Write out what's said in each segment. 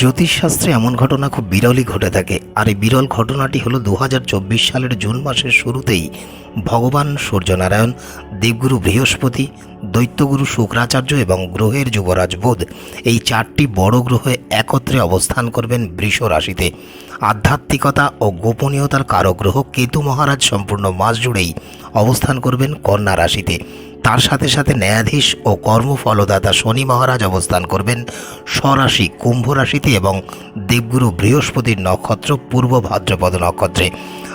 জ্যোতিষশাস্ত্রে এমন ঘটনা খুব বিরলই ঘটে থাকে। আর এই বিরল ঘটনাটি হলো দু হাজার চব্বিশ সালের জুন মাসের শুরুতেই ভগবান সূর্যনারায়ণ, দেবগুরু বৃহস্পতি, দৈত্যগুরু শুক্রাচার্য এবং গ্রহের যুবরাজ বুধ এই চারটি বড় গ্রহে একত্রে অবস্থান করবেন বৃষ রাশিতে। আধ্যাত্মিকতা ও গোপনীয়তার কারক গ্রহ কেতু মহারাজ সম্পূর্ণ মাস জুড়েই অবস্থান করবেন কন্যা রাশিতে। তার সাথে সাথে ন্যায়াধীশ ও কর্মফলদাতা শনি মহারাজ অবস্থান করবেন স্বরাশি কুম্ভ রাশিতে এবং দেবগুরু বৃহস্পতির নক্ষত্র পূর্ব ভাদ্রপদ নক্ষত্রে।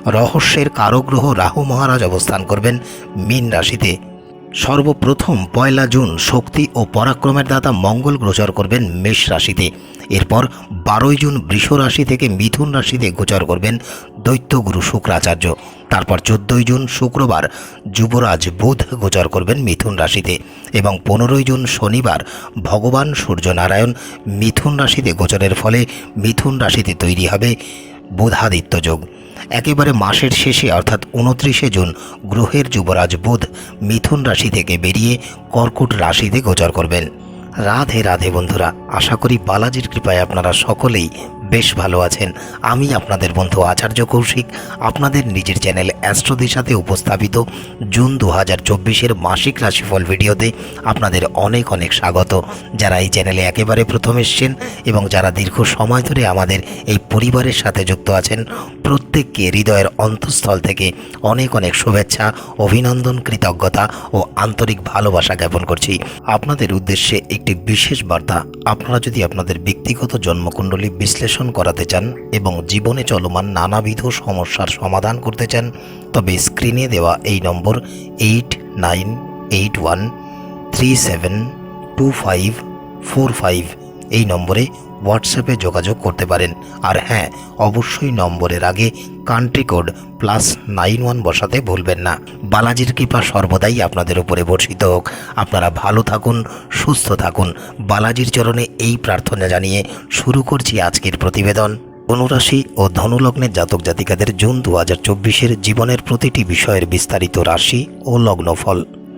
রহস্যের কারগ্রহ রাহু মহারাজ অবস্থান করবেন মীন রাশিতে। সর্বপ্রথম পয়লা জুন শক্তি ও পরাক্রমের দাতা মঙ্গল গোচর করবেন মেষ রাশিতে। এরপর বারোই জুন বৃষ রাশি থেকে মিথুন রাশিতে গোচর করবেন দৈত্যগুরু শুক্রাচার্য। তারপর চোদ্দই জুন শুক্রবার যুবরাজ বুধ গোচর করবেন মিথুন রাশিতে এবং পনেরোই জুন শনিবার ভগবান সূর্যনারায়ণ মিথুন রাশিতে গোচরের ফলে মিথুন রাশিতে তৈরি হবে বুধাদিত্য যোগ। একেবারে মাসের শেষে, অর্থাৎ উনত্রিশে জুন, গ্রহের যুবরাজ বুধ মিথুন রাশি থেকে বেরিয়ে কর্কট রাশিতে গোচর করবেন। রাধে রাধে বন্ধুরা, আশা করি বালাজির কৃপায় আপনারা সকলেই বেশ ভালো আছেন। আমি আপনাদের বন্ধু আচার্য কৌশিক। আপনাদের নিজের চ্যানেল অ্যাস্ট্রোদের সাথে উপস্থাপিত জুন দু হাজার চব্বিশের মাসিক রাশিফল ভিডিওতে আপনাদের অনেক অনেক স্বাগত। যারা এই চ্যানেলে একেবারে প্রথম এসছেন এবং যারা দীর্ঘ সময় ধরে আমাদের এই পরিবারের সাথে যুক্ত আছেন, প্রত্যেককে হৃদয়ের অন্তঃস্থল থেকে অনেক অনেক শুভেচ্ছা, অভিনন্দন, কৃতজ্ঞতা ও আন্তরিক ভালোবাসা জ্ঞাপন করছি। আপনাদের উদ্দেশ্যে একটি বিশেষ বার্তা। আপনারা যদি আপনাদের ব্যক্তিগত জন্মকুণ্ডলী বিশ্লেষণ করাতে চান এবং জীবনে চলমান নানাবিধ সমস্যার সমাধান করতে চান, তবে স্ক্রিনে দেওয়া এই নম্বর eight nine eight one three seven two five four five এই নম্বরে হোয়াটসঅ্যাপে যোগাযোগ করতে পারেন। আর হ্যাঁ অবশ্যই নম্বরের আগে country code plus nine one বসাতে ভুলবেন না। বালাজির কৃপা সর্বদাই আপনাদের উপরে বর্ষিত হোক। আপনারা ভালো থাকুন, সুস্থ থাকুন। বালাজির চরণে এই প্রার্থনা জানিয়ে শুরু করছি আজকের প্রতিবেদন। ধনুরাশি ও ধনুলগ্নের জাতক জাতিকাদের জুন দু হাজার চব্বিশের জীবনের প্রতিটি বিষয়ের বিস্তারিত রাশি ও লগ্নফল।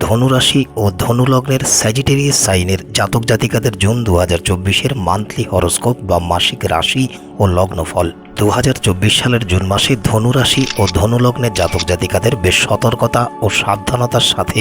ধনুরাশি ও ধনুলগ্নের স্যাজিটেরিয়াস সাইনের জাতক জাতিকাদের জুন দু হাজার চব্বিশের মান্থলি হরোস্কোপ বা মাসিক রাশি ও লগ্নফল। দু হাজার চব্বিশ সালের জুন মাসে ধনুরাশি ও ধনুলগ্নের জাতক জাতিকাদের বেশ সতর্কতা ও সাবধানতার সাথে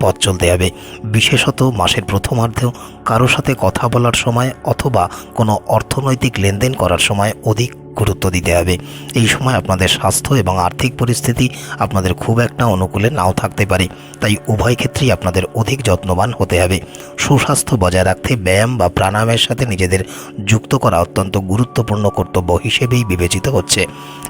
পথ চলতে হবে। বিশেষত মাসের প্রথমার্ধেও কারও সাথে কথা বলার সময় অথবা কোনো অর্থনৈতিক লেনদেন করার সময় অধিক গুরুত্ব দিতে হবে। এই সময় আপনাদের স্বাস্থ্য এবং আর্থিক পরিস্থিতি আপনাদের খুব একটা অনুকূলে নাও থাকতে পারে। তাই উভয় ক্ষেত্রেই আপনাদের অধিক যত্নবান হতে হবে। সুস্বাস্থ্য বজায় রাখতে ব্যায়াম বা প্রাণায়ামের সাথে নিজেদের যুক্ত করা অত্যন্ত গুরুত্বপূর্ণ কর্তব্য হিসেবেই বিবেচিত হচ্ছে।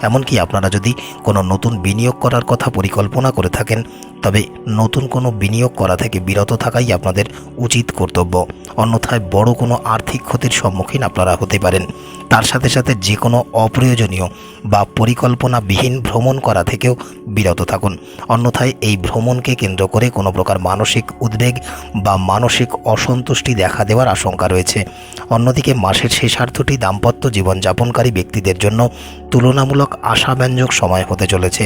এমনকি আপনারা যদি কোনো নতুন বিনিয়োগ করার কথা পরিকল্পনা করে থাকেন, তবে নতুন কোনো বিনিয়োগ করা থেকে বিরত থাকাই আপনাদের উচিত কর্তব্য। অন্যথায় বড় কোনো আর্থিক ক্ষতির সম্মুখীন আপনারা হতে পারেন। তার সাথে সাথে যে কোনো অপ্রয়োজনীয় বা পরিকল্পনাবিহীন ভ্রমণ করা থেকেও বিরত থাকুন। অন্যথায় এই ভ্রমণকে কেন্দ্র করে কোনো প্রকার মানসিক উদ্বেগ বা মানসিক অসন্তুষ্টি দেখা দেওয়ার আশঙ্কা রয়েছে। অন্যদিকে মাসের শেষার্ধটি দাম্পত্য জীবনযাপনকারী ব্যক্তিদের জন্য তুলনামূলক আশাব্যঞ্জক সময় হতে চলেছে।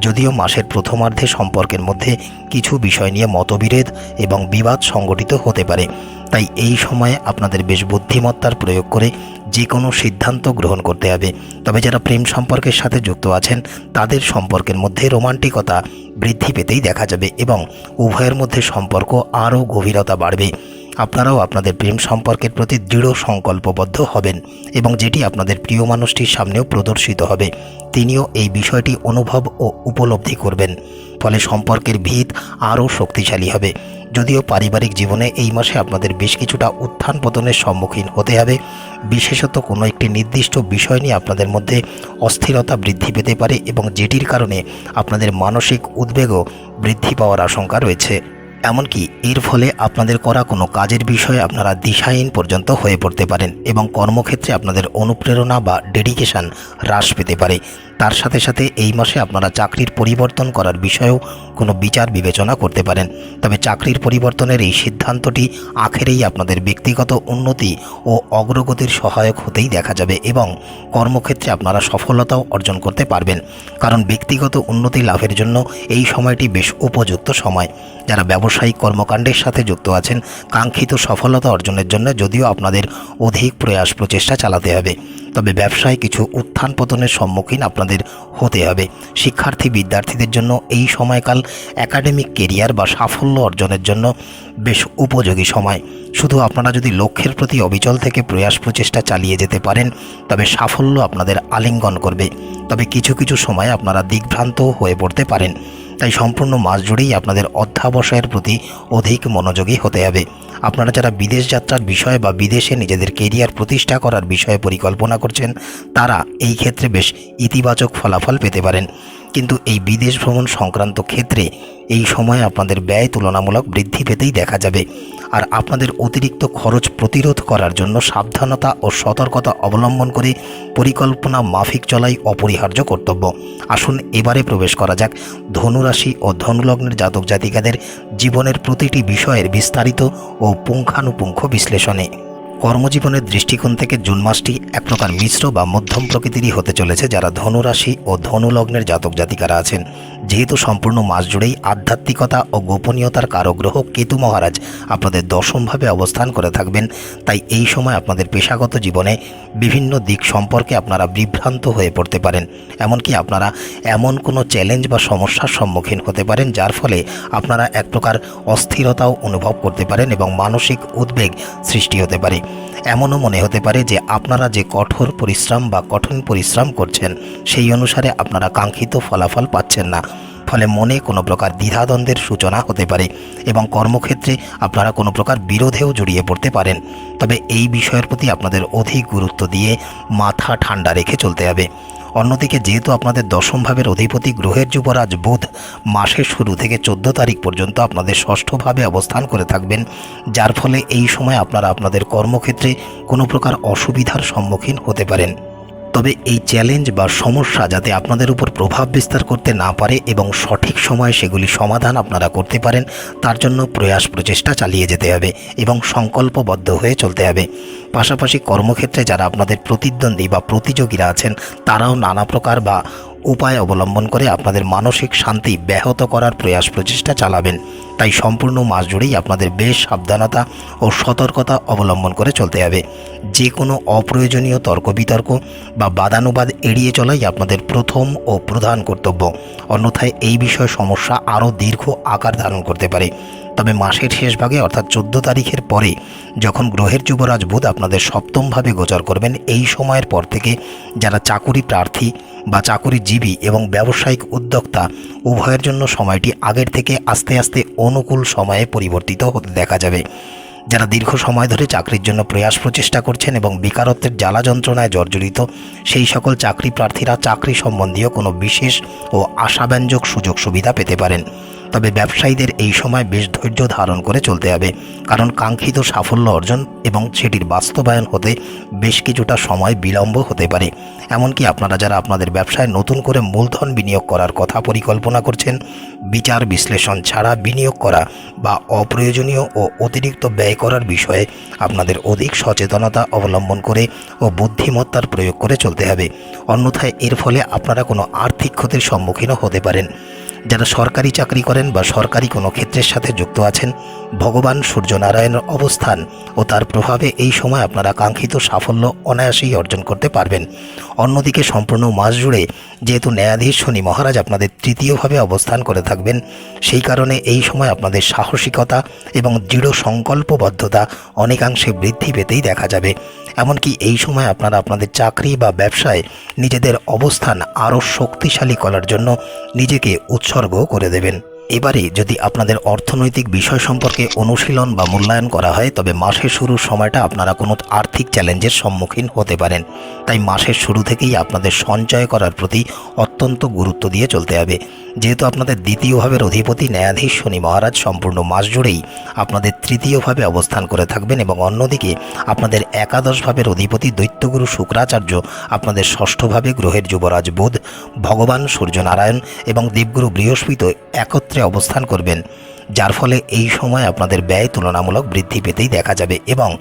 যদিও মাসের প্রথমার্ধে সম্পর্কের মধ্যে কিছু বিষয় নিয়ে মতবিরোধ এবং বিবাদ সংগঠিত হতে পারে। তাই এই সময়ে আপনাদের বেশ বুদ্ধিমত্তার প্রয়োগ করে যে কোনো সিদ্ধান্ত গ্রহণ করতে হবে। তবে যারা প্রেম সম্পর্কের সাথে যুক্ত আছেন, তাদের সম্পর্কের মধ্যে রোমান্টিকতা বৃদ্ধি পেতেই দেখা যাবে এবং উভয়ের মধ্যে সম্পর্ক আরও গভীরতা বাড়বে। আপনারাও আপনাদের প্রেম সম্পর্কের প্রতি দৃঢ় সংকল্পবদ্ধ হবেন এবং যেটি আপনাদের প্রিয় মানুষটির সামনেও প্রদর্শিত হবে, তিনিও এই বিষয়টি অনুভব ও উপলব্ধি করবেন। ফলে সম্পর্কের ভিত আরও শক্তিশালী হবে। যদিও পারিবারিক জীবনে এই মাসে আপনাদের বেশ কিছুটা উত্থান পতনের সম্মুখীন হতে হবে, বিশেষত কোনো একটি নির্দিষ্ট বিষয় নিয়ে আপনাদের মধ্যে অস্থিরতা বৃদ্ধি পেতে পারে এবং যেটির কারণে আপনাদের মানসিক উদ্বেগও বৃদ্ধি পাওয়ার আশঙ্কা রয়েছে। এমনকি এর ফলে আপনাদের করা কোনো কাজের বিষয়ে আপনারা দিশাহীন পর্যন্ত হয়ে পড়তে পারেন এবং কর্মক্ষেত্রে আপনাদের অনুপ্রেরণা বা ডেডিকেশান হ্রাস পেতে পারে। তার সাথে সাথে এই মাসে আপনারা চাকরির পরিবর্তন করার বিষয়েও কোনো বিচার বিবেচনা করতে পারেন। তবে চাকরির পরিবর্তনের এই সিদ্ধান্তটি আখেরেই আপনাদের ব্যক্তিগত উন্নতি ও অগ্রগতির সহায়ক হতেই দেখা যাবে এবং কর্মক্ষেত্রে আপনারা সফলতাও অর্জন করতে পারবেন। কারণ ব্যক্তিগত উন্নতি লাভের জন্য এই সময়টি বেশ উপযুক্ত সময়। যারা ব্যবসায়িক কর্মকাণ্ডের সাথে যুক্ত আছেন, কাঙ্ক্ষিত সফলতা অর্জনের জন্য যদিও আপনাদের অধিক প্রয়াস প্রচেষ্টা চালাতে হবে। তবে ব্যবসায় কিছু উত্থান পতনের সম্মুখীন আপনাদের হতে হবে। শিক্ষার্থী বিদ্যার্থীদের জন্য এই সময়কাল একাডেমিক কেরিয়ার বা সাফল্য অর্জনের জন্য বেশ উপযোগী সময়। শুধু আপনারা যদি লক্ষ্যের প্রতি অবিচল থেকে প্রয়াস প্রচেষ্টা চালিয়ে যেতে পারেন, তবে সাফল্য আপনাদের আলিঙ্গন করবে। তবে কিছু কিছু সময় আপনারা দিগ্ভ্রান্ত হয়ে পড়তে পারেন। তাই সম্পূর্ণ মাস জুড়েই আপনাদের অধ্যাবসায়ের প্রতি অধিক মনোযোগী হতে হবে। আপনারা যারা বিদেশ যাত্রার বিষয়ে বা বিদেশে নিজেদের কেরিয়ার প্রতিষ্ঠা করার বিষয়ে পরিকল্পনা করছেন, তারা এই ক্ষেত্রে বেশ ইতিবাচক ফলাফল পেতে পারেন। কিন্তু এই বিদেশ ভ্রমণ সংক্রান্ত ক্ষেত্রে এই সময় আপনাদের ব্যয় তুলনামূলক বৃদ্ধি পেতেই দেখা যাবে। আর আপনাদের অতিরিক্ত খরচ প্রতিরোধ করার জন্য সাবধানতা ও সতর্কতা অবলম্বন করে পরিকল্পনা মাফিক চলাই অপরিহার্য কর্তব্য। আসুন এবারে প্রবেশ করা যাক। ধনুরাশি ও ধনুলগ্নের জাতক জাতিকাদের জীবনের প্রতিটি বিষয়ের বিস্তারিত ও পুঙ্খানুপুঙ্খ বিশ্লেষণে। কর্মজীবনের দৃষ্টিকোণ থেকে জুন মাসটি এক প্রকার মিশ্র বা মধ্যম প্রকৃতিরই হতে চলেছে যারা ধনুরাশি ও ধনুলগ্নের জাতক জাতিকারা আছেন। যেহেতু সম্পূর্ণ মাস জুড়েই আধ্যাত্মিকতা ও গোপনীয়তার কারগ্রহ কেতু মহারাজ আপনাদের দশমভাবে অবস্থান করে থাকবেন। তাই এই সময় আপনাদের পেশাগত জীবনে বিভিন্ন দিক সম্পর্কে আপনারা বিভ্রান্ত হয়ে পড়তে পারেন। এমনকি আপনারা এমন কোনো চ্যালেঞ্জ বা সমস্যার সম্মুখীন হতে পারেন, যার ফলে আপনারা এক প্রকার অস্থিরতাও অনুভব করতে পারেন এবং মানসিক উদ্বেগ সৃষ্টি হতে পারে। এমনও মনে হতে পারে যে আপনারা যে কঠোর পরিশ্রম বা কঠিন পরিশ্রম করছেন, সেই অনুসারে আপনারা কাঙ্ক্ষিত ফলাফল পাচ্ছেন না। ফলে মনে কোনো প্রকার দ্বিধাদ্বন্দ্বের সূচনা হতে পারে এবং কর্মক্ষেত্রে আপনারা কোনো প্রকার বিরোধেও জড়িয়ে পড়তে পারেন। তবে এই বিষয়ের প্রতি আপনাদের অধিক গুরুত্ব দিয়ে মাথা ঠান্ডা রেখে চলতে হবে। অন্যদিকে যেহেতু আপনাদের দশম ভাবের অধিপতি গ্রহের যুবরাজ বুধ মাসের শুরু থেকে চোদ্দ তারিখ পর্যন্ত আপনাদের ষষ্ঠভাবে অবস্থান করে থাকবেন, যার ফলে এই সময় আপনারা আপনাদের কর্মক্ষেত্রে কোনো প্রকার অসুবিধার সম্মুখীন হতে পারেন। তবে এই চ্যালেঞ্জ বা সমস্যা যাতে আপনাদের উপর প্রভাব বিস্তার করতে না পারে এবং সঠিক সময়ে সেগুলি সমাধান আপনারা করতে পারেন, তার জন্য প্রয়াস প্রচেষ্টা চালিয়ে যেতে হবে এবং সংকল্পবদ্ধ হয়ে চলতে হবে। পাশাপাশি কর্মক্ষেত্রে যারা আপনাদের প্রতিদ্বন্দ্বী বা প্রতিযোগীরা আছেন, তারাও নানা প্রকার বা উপায় অবলম্বন করে আপনাদের মানসিক শান্তি ব্যাহত করার প্রয়াস প্রচেষ্টা চালাবেন। তাই সম্পূর্ণ মাস জুড়েই আপনাদের বেশ সাবধানতা ও সতর্কতা অবলম্বন করে চলতে হবে। যে কোনো অপ্রয়োজনীয় তর্ক বিতর্ক বা বাদানুবাদ এড়িয়ে চলাই আপনাদের প্রথম ও প্রধান কর্তব্য। অন্যথায় এই বিষয়ে সমস্যা আরও দীর্ঘ আকার ধারণ করতে পারে। তবে মাসের শেষ ভাগে অর্থাৎ চোদ্দ তারিখের পরে যখন গ্রহের যুবরাজ বুধ আপনাদের সপ্তমভাবে গোচর করবেন, এই সময়ের পর থেকে যারা চাকুরি প্রার্থী বা চাকুরিজীবী এবং ব্যবসায়িক উদ্যোক্তা, উভয়ের জন্য সময়টি আগের থেকে আস্তে আস্তে অনুকূল সময়ে পরিবর্তিত হতে দেখা যাবে। যারা দীর্ঘ সময় ধরে চাকরির জন্য প্রয়াস প্রচেষ্টা করছেন এবং বেকারত্বের জ্বালা যন্ত্রণায় জর্জরিত, সেই সকল চাকরি প্রার্থীরা চাকরি সম্বন্ধীয় কোনো বিশেষ ও আশাব্যঞ্জক সুযোগ সুবিধা পেতে পারেন। তবে ব্যবসায়ীদের এই সময় বেশ ধৈর্য ধারণ করে চলতে হবে। কারণ কাঙ্ক্ষিত সাফল্য অর্জন এবং সেটির বাস্তবায়ন হতে বেশ কিছুটা সময় বিলম্ব হতে পারে। এমনকি আপনারা যারা আপনাদের ব্যবসায় নতুন করে মূলধন বিনিয়োগ করার কথা পরিকল্পনা করছেন, বিচার বিশ্লেষণ ছাড়া বিনিয়োগ করা বা অপ্রয়োজনীয় ও অতিরিক্ত ব্যয় করার বিষয়ে আপনাদের অধিক সচেতনতা অবলম্বন করে ও বুদ্ধিমত্তার প্রয়োগ করে চলতে হবে। অন্যথায় এর ফলে আপনারা কোনো আর্থিক ক্ষতির সম্মুখীনও হতে পারেন। যারা সরকারি চাকরি করেন বা সরকারি কোনো ক্ষেত্রের সাথে যুক্ত আছেন ভগবান সূর্যনারায়ণের অবস্থান ও তার প্রভাবে এই সময় আপনারা কাঙ্ক্ষিত সাফল্য অনায়াসেই অর্জন করতে পারবেন। অন্যদিকে সম্পূর্ণ মাস জুড়ে যেহেতু ন্যায়াধীশ শনি মহারাজ আপনাদের তৃতীয়ভাবে অবস্থান করে থাকবেন, সেই কারণে এই সময় আপনাদের সাহসিকতা এবং দৃঢ় সংকল্পবদ্ধতা অনেকাংশে বৃদ্ধি পেতেই দেখা যাবে। এমনকি এই সময় আপনারা আপনাদের চাকরি বা ব্যবসায় নিজেদের অবস্থান আরও শক্তিশালী করার জন্য নিজেকে উৎসর্গ করে দেবেন। এবারে যদি আপনাদের অর্থনৈতিক বিষয় সম্পর্কে অনুশীলন বা মূল্যায়ন করা হয়, তবে মাসের শুরুর সময়টা আপনারা কোনো আর্থিক চ্যালেঞ্জের সম্মুখীন হতে পারেন। তাই মাসের শুরু থেকেই আপনাদের সঞ্চয় করার প্রতি অত্যন্ত গুরুত্ব দিয়ে চলতে হবে। যেহেতু আপনাদের দ্বিতীয় ভাবের অধিপতি ন্যায়াধীশ শনি মহারাজ সম্পূর্ণ মাস জুড়েই আপনাদের তৃতীয়ভাবে অবস্থান করে থাকবেন এবং অন্যদিকে আপনাদের একাদশ ভাবের অধিপতি দৈত্যগুরু শুক্রাচার্য আপনাদের ষষ্ঠভাবে গ্রহের যুবরাজ বুধ, ভগবান সূর্যনারায়ণ এবং দেবগুরু বৃহস্পতি একত্রে অবস্থান করবেন। যার ফলে এই সময় আপনাদের ব্যয় তুলনামূলক বৃদ্ধি পেতেই দেখা যাবে এবং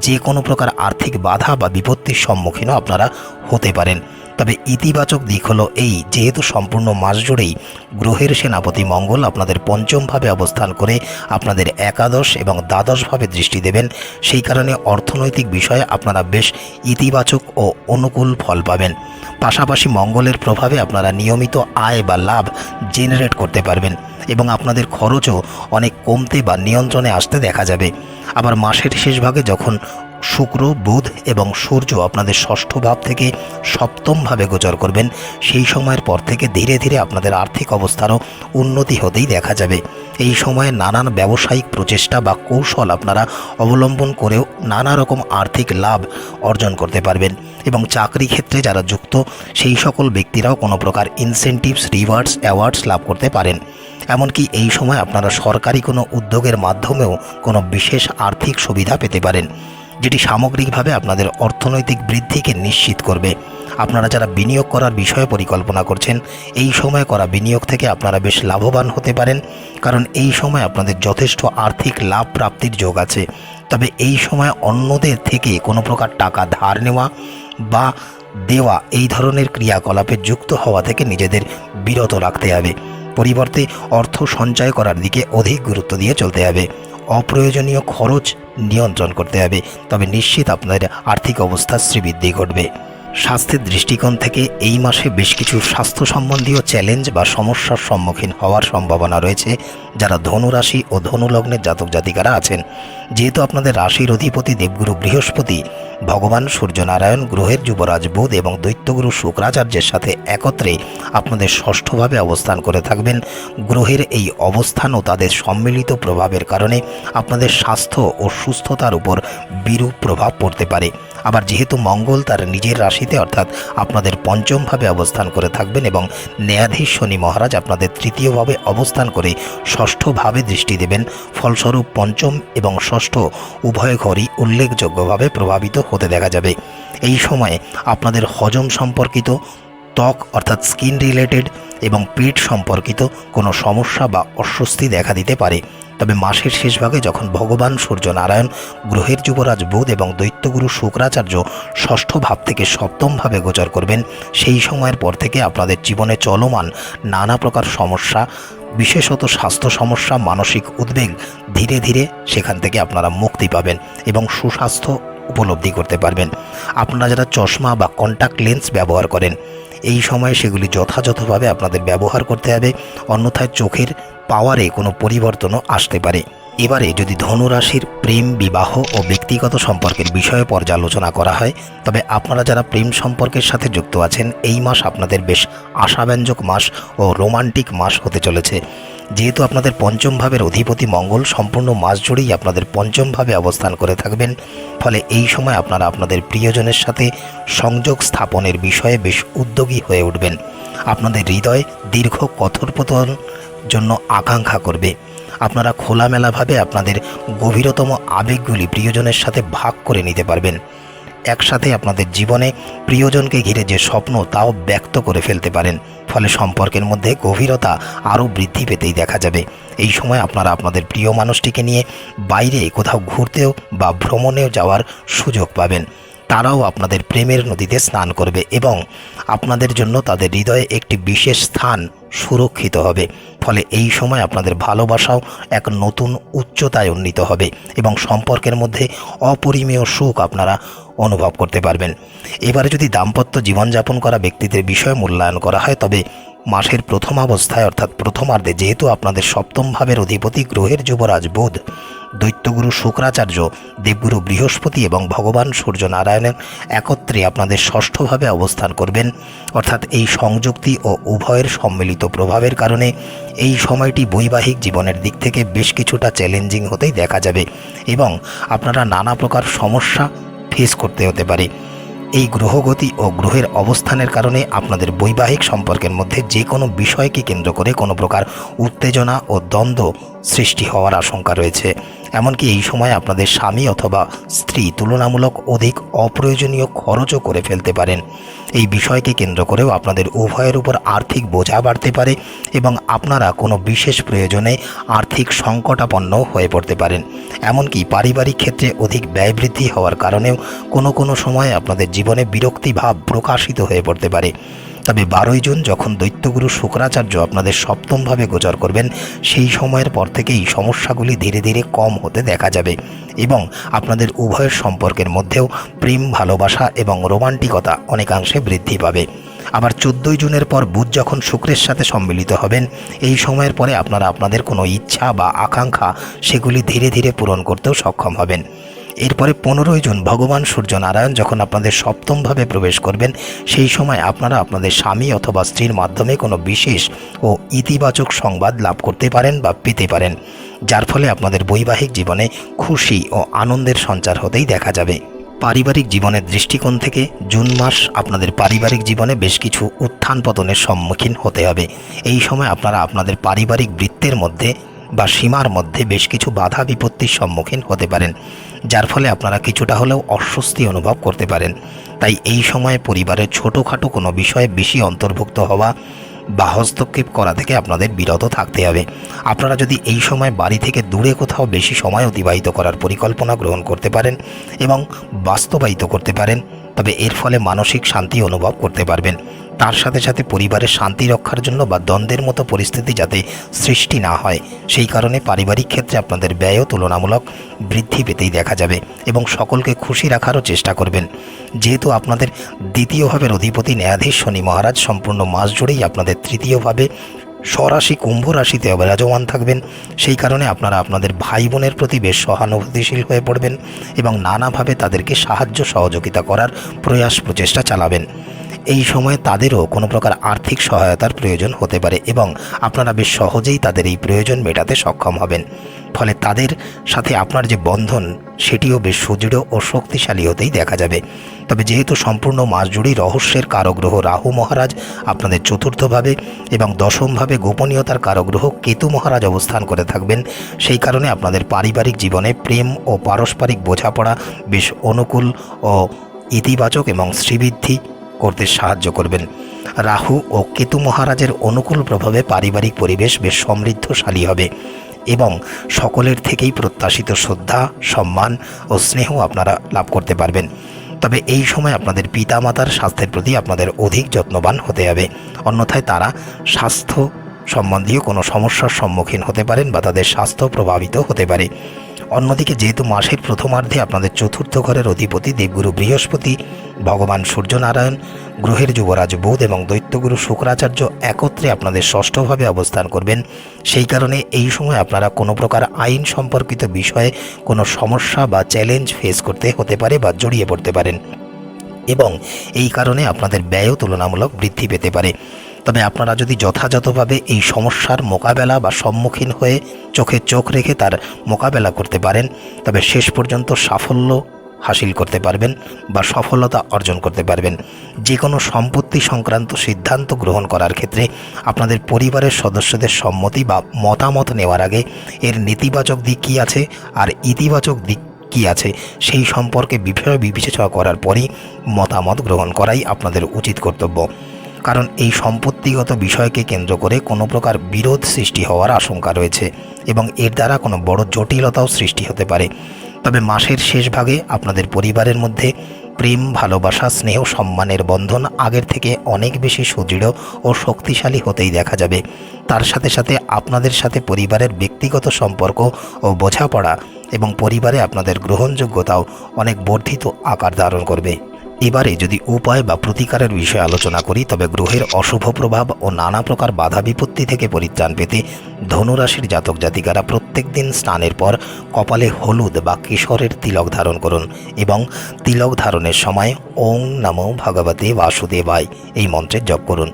যে কোনো প্রকার আর্থিক বাধা বা বিপত্তির সম্মুখীনও আপনারা হতে পারেন। তবে ইতিবাচক দিক হলো এই, যেহেতু সম্পূর্ণ মাস জুড়েই গ্রহের সেনাপতি মঙ্গল আপনাদের পঞ্চমভাবে অবস্থান করে আপনাদের একাদশ এবং দ্বাদশভাবে দৃষ্টি দেবেন, সেই কারণে অর্থনৈতিক বিষয়ে আপনারা বেশ ইতিবাচক ও অনুকূল ফল পাবেন। পাশাপাশি মঙ্গলের প্রভাবে আপনারা নিয়মিত আয় বা লাভ জেনারেট করতে পারবেন এবং আপনাদের খরচও অনেক কমতে বা নিয়ন্ত্রণে আসতে দেখা যাবে। আবার মাসের শেষ ভাগে যখন শুক্র, বুধ এবং সূর্য আপনাদের ষষ্ঠ ভাব থেকে সপ্তম ভাবে গোচর করবেন। সেই সময়ের পর থেকে ধীরে ধীরে আপনাদের আর্থিক অবস্থারও উন্নতি হতেই দেখা যাবে। এই সময়ে নানান ব্যবসায়িক প্রচেষ্টা বা কৌশল আপনারা অবলম্বন করেও নানা রকম আর্থিক লাভ অর্জন করতে পারবেন এবং চাকরি ক্ষেত্রে যারা যুক্ত, সেই সকল ব্যক্তিরাও কোনো প্রকার ইনসেন্টিভস রিওয়ার্ডস অ্যাওয়ার্ডস লাভ করতে পারেন। এমনকি এই সময় আপনারা সরকারি কোনো উদ্যোগের মাধ্যমেও কোনো বিশেষ আর্থিক সুবিধা পেতে পারেন। যেটি সামগ্রিকভাবে আপনাদের অর্থনৈতিক বৃদ্ধিকে নিশ্চিত করবে। আপনারা যারা বিনিয়োগ করার বিষয়ে পরিকল্পনা করছেন, এই সময় করা বিনিয়োগ থেকে আপনারা বেশ লাভবান হতে পারেন, কারণ এই সময় আপনাদের যথেষ্ট আর্থিক লাভ প্রাপ্তির যোগ আছে। তবে এই সময় অন্যদের থেকে কোনো প্রকার টাকা ধার নেওয়া বা দেওয়া এই ধরনের ক্রিয়াকলাপে যুক্ত হওয়া থেকে নিজেদের বিরত রাখতে হবে। পরিবর্তে অর্থ সঞ্চয় করার দিকে অধিক গুরুত্ব দিয়ে চলতে হবে। অপ্রয়োজনীয় খরচ নিয়ন্ত্রণ করতে হবে। তবে নিশ্চিত আপনাদের আর্থিক অবস্থা শ্রীবৃদ্ধি ঘটবে। স্বাস্থ্যের দৃষ্টিকোণ থেকে এই মাসে বেশ কিছু স্বাস্থ্য সম্বন্ধীয় চ্যালেঞ্জ বা সমস্যার সম্মুখীন হওয়ার সম্ভাবনা রয়েছে যারা ধনু রাশি ও ধনু লগ্নের জাতক জাতিকারা আছেন। যেহেতু আপনাদের রাশির অধিপতি দেবগুরু বৃহস্পতি, ভগবান সূর্যনারায়ণ, গ্রহের যুবরাজ বুধ এবং দৈত্যগুরু শুক্রাচার্যের সাথে একত্রে আপনাদের ষষ্ঠভাবে অবস্থান করে থাকবেন। গ্রহের এই অবস্থান ও তাদের সম্মিলিত প্রভাবের কারণে আপনাদের স্বাস্থ্য ও সুস্থতার উপর বিরূপ প্রভাব পড়তে পারে। আবার যেহেতু মঙ্গল তার নিজের রাশিতে, অর্থাৎ আপনাদের পঞ্চমভাবে অবস্থান করে থাকবেন এবং ন্যায়াধীশ শনি মহারাজ আপনাদের তৃতীয়ভাবে অবস্থান করে ষষ্ঠভাবে দৃষ্টি দেবেন। ফলস্বরূপ পঞ্চম এবং ষষ্ঠ উভয় ঘরই উল্লেখযোগ্যভাবে প্রভাবিত হতে দেখা যাবে। এই সময়ে আপনাদের হজম সম্পর্কিত, ত্বক অর্থাৎ স্কিন রিলেটেড এবং পেট সম্পর্কিত কোনো সমস্যা বা অস্বস্তি দেখা দিতে পারে। তবে মাসের শেষ ভাগে যখন ভগবান সূর্য নারায়ণ গ্রহের যুবরাজ বুধ এবং দৈত্যগুরু শুক্রাচার্য ষষ্ঠ ভাব থেকে সপ্তম ভাবে গোচর করবেন, সেই সময়ের পর থেকে আপনাদের জীবনে চলমান নানা প্রকার সমস্যা, বিশেষত স্বাস্থ্য সমস্যা, মানসিক উদ্বেগ, ধীরে ধীরে সেখান থেকে আপনারা মুক্তি পাবেন এবং সুস্বাস্থ্য উপলব্ধি করতে পারবেন। আপনারা যারা চশমা বা কন্ট্যাক্ট লেন্স ব্যবহার করেন, এই সময়ে সেগুলি যথাযথভাবে আপনাদের ব্যবহার করতে হবে। অন্যথায় চোখের পাওয়ারে কোনো পরিবর্তনও আসতে পারে। এবারে যদি ধনুরাশির প্রেম, বিবাহ ও ব্যক্তিগত সম্পর্কের বিষয়ে পর্যালোচনা করা হয়, তবে আপনারা যারা প্রেম সম্পর্কের সাথে যুক্ত আছেন, এই মাস আপনাদের বেশ আশাব্যঞ্জক মাস ও রোমান্টিক মাস হতে চলেছে। যেহেতু আপনাদের পঞ্চম ভাবের অধিপতি মঙ্গল, সম্পূর্ণ মাস জুড়েই আপনাদের পঞ্চম ভাবে অবস্থান করে থাকবেন। ফলে এই সময় আপনারা আপনাদের প্রিয়জনের সাথে সংযোগ স্থাপনের বিষয়ে বেশ উদ্যোগী হয়ে উঠবেন। আপনাদের হৃদয় দীর্ঘ কথোপকথন জন্য আকাঙ্ক্ষা করবে। আপনারা খোলামেলাভাবে আপনাদের গভীরতম আবেগগুলি প্রিয়জনের সাথে ভাগ করে নিতে পারবেন। একসাথে আপনাদের জীবনে প্রিয়জনকে ঘিরে যে স্বপ্ন তাও ব্যক্ত করে ফেলতে পারেন। ফলে সম্পর্কের মধ্যে গভীরতা আরও বৃদ্ধি পেতেই দেখা যাবে। এই সময় আপনারা আপনাদের প্রিয় মানুষটিকে নিয়ে বাইরে কোথাও ঘুরতেও বা ভ্রমণেও যাওয়ার সুযোগ পাবেন। তারাও আপনাদের প্রেমের নদীতে স্নান করবে এবং আপনাদের জন্য তাদের হৃদয়ে একটি বিশেষ স্থান সুরক্ষিত হবে। ফলে এই সময় আপনাদের ভালোবাসাও এক নতুন উচ্চতায় উন্নীত হবে এবং সম্পর্কের মধ্যে অপরিমেয় সুখ আপনারা অনুভব করতে পারবেন। এবারে যদি দাম্পত্য জীবনযাপন করা ব্যক্তিদের বিষয়ে মূল্যায়ন করা হয়, তবে মাসের প্রথম অবস্থায়, অর্থাৎ প্রথমার্ধে, যেহেতু আপনাদের সপ্তম ভাবের অধিপতি গ্রহের যুবরাজ বুধ, দৈত্যগুরু শুক্রাচার্য, দেবগুরু বৃহস্পতি এবং ভগবান সূর্য নারায়ণের একত্রে আপনাদের ষষ্ঠভাবে অবস্থান করবেন। অর্থাৎ এই সংযুক্তি ও উভয়ের সম্মিলিত প্রভাবের কারণে এই সময়টি বৈবাহিক জীবনের দিক থেকে বেশ কিছুটা চ্যালেঞ্জিং হতেই দেখা যাবে এবং আপনারা নানা প্রকার সমস্যা ফেস করতে হতে পারে। এই গ্রহগতি ও গ্রহের অবস্থানের কারণে আপনাদের বৈবাহিক সম্পর্কের মধ্যে যে কোনো বিষয়কে কেন্দ্র করে কোনো প্রকার উত্তেজনা ও দ্বন্দ্ব সৃষ্টি হওয়ার আশঙ্কা রয়েছে। এমনকি এই সময় আপনাদের স্বামী অথবা স্ত্রী তুলনামূলক অধিক অপ্রয়োজনীয় খরচও করে ফেলতে পারেন। এই বিষয়কে কেন্দ্র করেও আপনাদের উভয়ের উপর আর্থিক বোঝা বাড়তে পারে এবং আপনারা কোনো বিশেষ প্রয়োজনে আর্থিক সংকটাপন্ন হয়ে পড়তে পারেন। এমনকি পারিবারিক ক্ষেত্রে অধিক ব্যয় বৃদ্ধি হওয়ার কারণেও কোনো কোনো সময় আপনাদের জীবনে বিরক্তি ভাব প্রকাশিত হয়ে পড়তে পারে। তবে বারোই জুন যখন দৈত্যগুরু শুক্রাচার্য আপনাদের সপ্তমভাবে গোচর করবেন, সেই সময়ের পর থেকেই সমস্যাগুলি ধীরে ধীরে কম হতে দেখা যাবে এবং আপনাদের উভয়ের সম্পর্কের মধ্যেও প্রেম, ভালোবাসা এবং রোমান্টিকতা অনেকাংশে বৃদ্ধি পাবে। আবার চোদ্দোই জুনের পর বুধ যখন শুক্রের সাথে সম্মিলিত হবেন, এই সময়ের পরে আপনারা আপনাদের কোনো ইচ্ছা বা আকাঙ্ক্ষা সেগুলি ধীরে ধীরে পূরণ করতেও সক্ষম হবেন। এরপরে পনেরোই জুন ভগবান সূর্যনারায়ণ যখন আপনাদের সপ্তমভাবে প্রবেশ করবেন, সেই সময় আপনারা আপনাদের স্বামী অথবা স্ত্রীর মাধ্যমে কোনো বিশেষ ও ইতিবাচক সংবাদ লাভ করতে পারেন বা পেতে পারেন, যার ফলে আপনাদের বৈবাহিক জীবনে খুশি ও আনন্দের সঞ্চার হতেই দেখা যাবে। পারিবারিক জীবনের দৃষ্টিকোণ থেকে জুন মাস আপনাদের পারিবারিক জীবনে বেশ কিছু উত্থান পতনের সম্মুখীন হতে হবে। এই সময় আপনারা আপনাদের পারিবারিক বৃত্তের মধ্যে বা সীমার মধ্যে বেশ কিছু বাধা বিপত্তির সম্মুখীন হতে পারেন, যার ফলে আপনারা কিছুটা হলেও অস্বস্তি অনুভব করতে পারেন। তাই এই সময়ে পরিবারের ছোটোখাটো কোনো বিষয়ে বেশি অন্তর্ভুক্ত হওয়া বা হস্তক্ষেপ করা থেকে আপনাদের বিরত থাকতে হবে। আপনারা যদি এই সময় বাড়ি থেকে দূরে কোথাও বেশি সময় অতিবাহিত করার পরিকল্পনা গ্রহণ করতে পারেন এবং বাস্তবায়িত করতে পারেন, তবে এর ফলে মানসিক শান্তি অনুভব করতে পারবেন। তার সাথে সাথে পরিবারের শান্তি রক্ষার জন্য বা দ্বন্দ্বের মতো পরিস্থিতি যাতে সৃষ্টি না হয়, সেই কারণে পারিবারিক ক্ষেত্রে আপনাদের ব্যয়ও তুলনামূলক বৃদ্ধি পেতেই দেখা যাবে এবং সকলকে খুশি রাখারও চেষ্টা করবেন। যেহেতু আপনাদের দ্বিতীয় ভাবের অধিপতি ন্যায়াধীশ শনি মহারাজ সম্পূর্ণ মাস জুড়েই আপনাদের তৃতীয়ভাবে স্বরাশি কুম্ভ রাশিতে বিরাজমান থাকবেন, সেই কারণে আপনারা আপনাদের ভাই বোনের প্রতি বেশ সহানুভূতিশীল হয়ে পড়বেন এবং নানাভাবে তাদেরকে সাহায্য সহযোগিতা করার প্রয়াস প্রচেষ্টা চালাবেন। এই সময়ে তাদেরও কোনো প্রকার আর্থিক সহায়তার প্রয়োজন হতে পারে এবং আপনারা বেশ সহজেই তাদের এই প্রয়োজন মেটাতে সক্ষম হবেন। ফলে তাদের সাথে আপনার যে বন্ধন, সেটিও বেশ সুদৃঢ় ও শক্তিশালী হতেই দেখা যাবে। তবে যেহেতু সম্পূর্ণ মাস জুড়েই রহস্যের কারগ্রহ রাহু মহারাজ আপনাদের চতুর্থভাবে এবং দশমভাবে গোপনীয়তার কারগ্রহ কেতু মহারাজ অবস্থান করে থাকবেন, সেই কারণে আপনাদের পারিবারিক জীবনে প্রেম ও পারস্পরিক বোঝাপড়া বেশ অনুকূল ও ইতিবাচক এবং শ্রীবৃদ্ধি করতে সাহায্য করবেন। রাহু ও কেতু মহারাজের অনুকূল প্রভাবে পারিবারিক পরিবেশ বেশ সমৃদ্ধশালী হবে এবং সকলের থেকেই প্রত্যাশিত শ্রদ্ধা, সম্মান ও স্নেহ আপনারা লাভ করতে পারবেন। তবে এই সময় আপনাদের পিতামাতার স্বাস্থ্যের প্রতি আপনাদের অধিক যত্নবান হতে হবে। অন্যথায় তারা স্বাস্থ্য সম্বন্ধীয় কোনো সমস্যার সম্মুখীন হতে পারেন বা তাদের স্বাস্থ্য প্রভাবিত হতে পারে। অন্যদিকে যেহেতু মাসের প্রথমার্ধে আপনাদের চতুর্থ ঘরের অধিপতি দেবগুরু বৃহস্পতি, ভগবান সূর্যনারায়ণ, গ্রহের যুবরাজ বুধ এবং দৈত্যগুরু শুক্রাচার্য একত্রে আপনাদের ষষ্ঠভাবে অবস্থান করবেন। সেই কারণে এই সময় আপনারা কোনো প্রকার আইন সম্পর্কিত বিষয়ে কোনো সমস্যা বা চ্যালেঞ্জ ফেস করতে হতে পারে বা জড়িয়ে পড়তে পারেন। এবং এই কারণে আপনাদের ব্যয়ও তুলনামূলক বৃদ্ধি পেতে পারে। তবে আপনারা যদি যথাযথভাবে এই সমস্যার মোকাবেলা বা সম্মুখীন হয়ে চোখে চোখ রেখে তার মোকাবেলা করতে পারেন, তবে শেষ পর্যন্ত সাফল্য হাসিল করতে পারবেন বা সফলতা অর্জন করতে পারবেন। যে কোনো সম্পত্তি সংক্রান্ত সিদ্ধান্ত গ্রহণ করার ক্ষেত্রে আপনাদের পরিবারের সদস্যদের সম্মতি বা মতামত নেওয়ার আগে এর নেতিবাচক দিক কী আছে আর ইতিবাচক দিক কী আছে সেই সম্পর্কে বিষয় বিবেচনা করার পরই মতামত গ্রহণ করাই আপনাদের উচিত কর্তব্য। কারণ এই সম্পত্তিগত বিষয়কে কেন্দ্র করে কোনো প্রকার বিরোধ সৃষ্টি হওয়ার আশঙ্কা রয়েছে এবং এর দ্বারা কোনো বড় জটিলতাও সৃষ্টি হতে পারে। তবে মাসের শেষ ভাগে আপনাদের পরিবারের মধ্যে প্রেম, ভালোবাসা, স্নেহ, সম্মানের বন্ধন আগের থেকে অনেক বেশি সুদৃঢ় ও শক্তিশালী হতেই দেখা যাবে। তার সাথে সাথে আপনাদের সাথে পরিবারের ব্যক্তিগত সম্পর্ক ও বোঝাপড়া এবং পরিবারে আপনাদের গ্রহণযোগ্যতাও অনেক বর্ধিত আকার ধারণ করবে। এবারে যদি উপায় বা প্রতিকারের বিষয়ে আলোচনা করি, তবে গ্রহের অশুভ প্রভাব ও নানা প্রকার বাধা বিপত্তি থেকে পরিত্রাণ পেতে ধনুরাশির জাতক জাতিকারা প্রত্যেক দিন স্নানের পর কপালে হলুদ বা কিশোরের তিলক ধারণ করুন এবং তিলক ধারণের সময় ওং নমো ভগবতে বাসুদেবায় এই মন্ত্রের জপ করুন।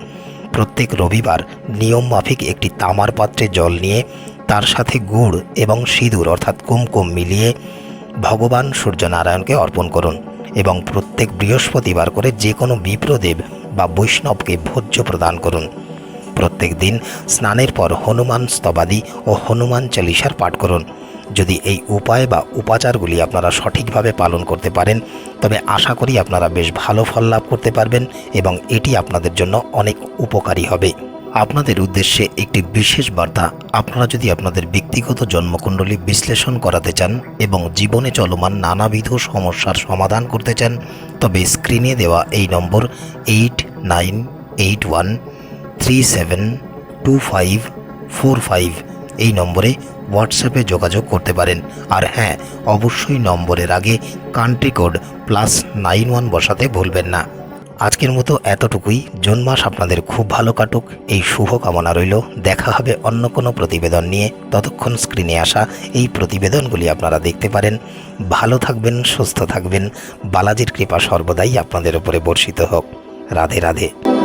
প্রত্যেক রবিবার নিয়ম মাফিক একটি তামার পাত্রে জল নিয়ে তার সাথে গুড় এবং সিঁদুর অর্থাৎ কুমকুম মিলিয়ে ভগবান সূর্যনারায়ণকে অর্পণ করুন। এবং প্রত্যেক বৃহস্পতিবার করে যে কোনো বিপ্রদেব বা বৈষ্ণবকে ভোজ্য প্রদান করুন। প্রত্যেক দিন স্নানের পর হনুমান স্তবাদি ও হনুমান চালিসার পাঠ করুন। যদি এই উপায় বা উপাচারগুলি আপনারা সঠিকভাবে পালন করতে পারেন, তবে আশা করি আপনারা বেশ ভালো ফল লাভ করতে পারবেন এবং এটি আপনাদের জন্য অনেক উপকারী হবে। আপনাদের উদ্দেশ্যে একটি বিশেষ বার্তা। আপনারা যদি আপনাদের ব্যক্তিগত জন্মকুণ্ডলী বিশ্লেষণ করাতে চান এবং জীবনে চলমান নানাবিধ সমস্যার সমাধান করতে চান, তবে স্ক্রিনে দেওয়া এই নম্বর eight nine eight one three seven two five four five. এই নম্বরে হোয়াটসঅ্যাপে যোগাযোগ করতে পারেন। আর হ্যাঁ অবশ্যই নম্বরের আগে country code plus nine one বসাতে ভুলবেন না। আজকের মতো এতটুকুই। জুন মাস আপনাদের খুব ভালো কাটুক। এই শুভ কামনা রইল। দেখা হবে অন্য কোনো প্রতিবেদন নিয়ে। ততক্ষণ স্ক্রিনে আসা এই প্রতিবেদনগুলি আপনারা দেখতে পারেন। ভালো থাকবেন, সুস্থ থাকবেন। বালাজির কৃপা সর্বদাই আপনাদের উপরে বর্ষিত হোক। রাধে রাধে।